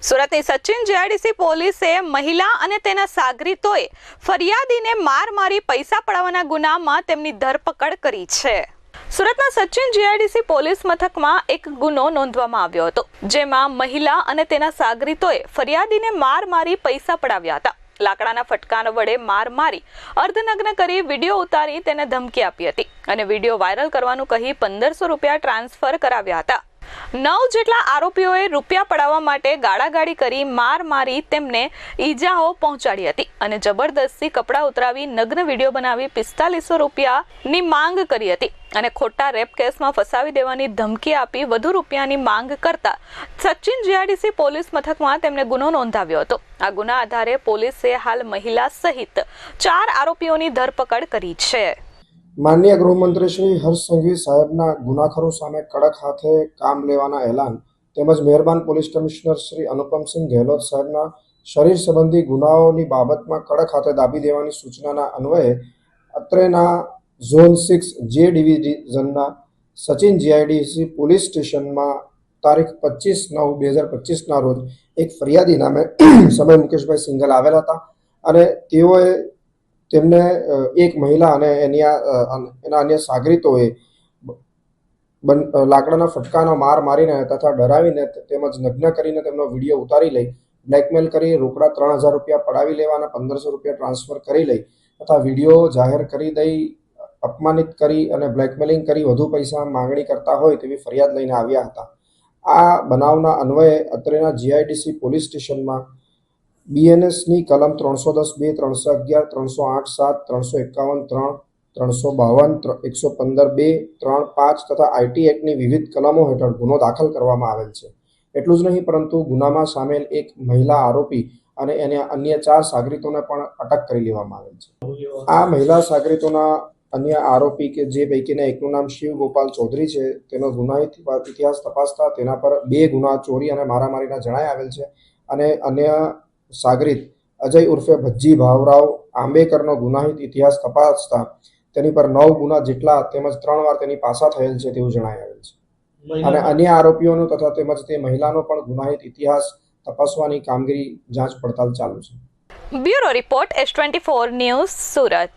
સુરતની સચિન જીઆઈડીસી પોલીસે મહિલા અને તેના સાગરીતોએ ફરિયાદીને માર મારી પૈસા પડાવવાના ગુનામાં તેમની ધરપકડ કરી છે. સુરતના સચિન જીઆઈડીસી પોલીસ મથકમાં એક ગુનો નોંધવામાં આવ્યો હતો, જેમાં મહિલા અને તેના સાગરીતોએ ફરિયાદીને માર મારી પૈસા પડાવ્યા હતા. લાકડાના ફટકાના વડે માર મારી અર્ધનગ્ન કરી વીડિયો ઉતારી તેને ધમકી આપી હતી અને વીડિયો વાયરલ કરવાનું કહી પંદરસો રૂપિયા ટ્રાન્સફર કરાવ્યા હતા. નવ જેટલા આરોપીઓએ રૂપિયા પડાવવા માટે ગાળાગાળી કરી માર મારી તેમને ઈજાઓ પહોંચાડી હતી અને જબરદસ્તી કપડાં ઉતરાવી નગ્ન વીડિયો બનાવી પિસ્તાલીસો રૂપિયાની માંગ કરી હતી અને ખોટા રેપ કેસમાં ફસાવી દેવાની ધમકી આપી વધુ રૂપિયાની માંગ કરતા સચિન જીઆરડીસી પોલીસ મથકમાં તેમને ગુનો નોંધાવ્યો હતો. આ ગુના આધારે પોલીસે હાલ મહિલા સહિત ચાર આરોપીઓની ધરપકડ કરી છે. માનનીય ગૃહમંત્રી શ્રી હર્ષ સંઘવી સાહેબના ગુનાખરો સામે કડક હાથે કામ લેવાના એલાન તેમજ મહેરબાન પોલીસ કમિશનર શ્રી અનુપમસિંહ ગેહલોત સાહેબના શરીર સંબંધી ગુનાઓની બાબતમાં કડક હાથે દાબી દેવાની સૂચનાના અન્વયે અત્રેના ઝોન સિક્સ જે ડિવિઝનના સચિન જીઆઈડીસી પોલીસ સ્ટેશનમાં તારીખ પચીસ નવ બે હજાર પચીસના રોજ એક ફરિયાદી નામે સમય મુકેશભાઈ સિંગલ આવેલા હતા અને તેઓએ તેમને એક મહિલા અને એની એના અન્ય સાગરીતોએ લાકડાના ફટકાનો માર મારીને તથા ડરાવીને તેમજ નગ્ન કરીને તેમનો વીડિયો ઉતારી લઈ, બ્લેકમેલ કરી, રોકડા ત્રણ હજાર રૂપિયા પડાવી લેવાના, પંદરસો રૂપિયા ટ્રાન્સફર કરી લઈ, તથા વીડિયો જાહેર કરી દઈ, અપમાનિત કરી અને બ્લેકમેલિંગ કરી, વધુ પૈસા માંગણી કરતા હોય તેવી ફરિયાદ લઈને આવ્યા હતા. આ બનાવના અન્વયે અત્રેના જીઆઈડીસી પોલીસ સ્ટેશનમાં બીએનએસની કલમ ત્રણસો દસ, બે ત્રણસો અગિયાર, ત્રણસો આઠ, સાત, ત્રણસો એકાવન, ત્રણ, ત્રણસો બાવન એકસો પંદર, બે, ત્રણ, પાંચ તથા આઈટી એક્ટની વિવિધ કલમો હેઠળ ગુનો દાખલ કરવામાં આવેલ છે. એટલું જ નહીં, પરંતુ ગુનામાં સામેલ એક મહિલા આરોપી અને એને અન્ય ચાર સાગરીતોને પણ અટક કરી લેવામાં આવેલ છે. આ મહિલા સાગરીતોના અન્ય આરોપી કે જે પૈકીના એકનું નામ શિવ ગોપાલ ચૌધરી છે, તેનો ગુનાહિત ઇતિહાસ તપાસતા તેના પર બે ગુના ચોરી અને મારામારીના જણાય આવેલ છે અને અન્ય સાગરીત અજય ઉર્ફે ભજ્જી ભાવરાવ આંબેકરનો ગુનાહિત ઇતિહાસ તપાસતા તેની પર નવ ગુના જેટલા તેમજ ત્રણ વાર તેની પાસા થયેલ છે તેવું જણાઈ આવેલ છે. અને અન્ય આરોપીઓનો તથા તેમજ તે મહિલાનો પણ ગુનાહિત ઇતિહાસ તપાસવાની કામગીરી જાંચ પડતાલ ચાલુ છે. Bureau report S twenty four news Surat.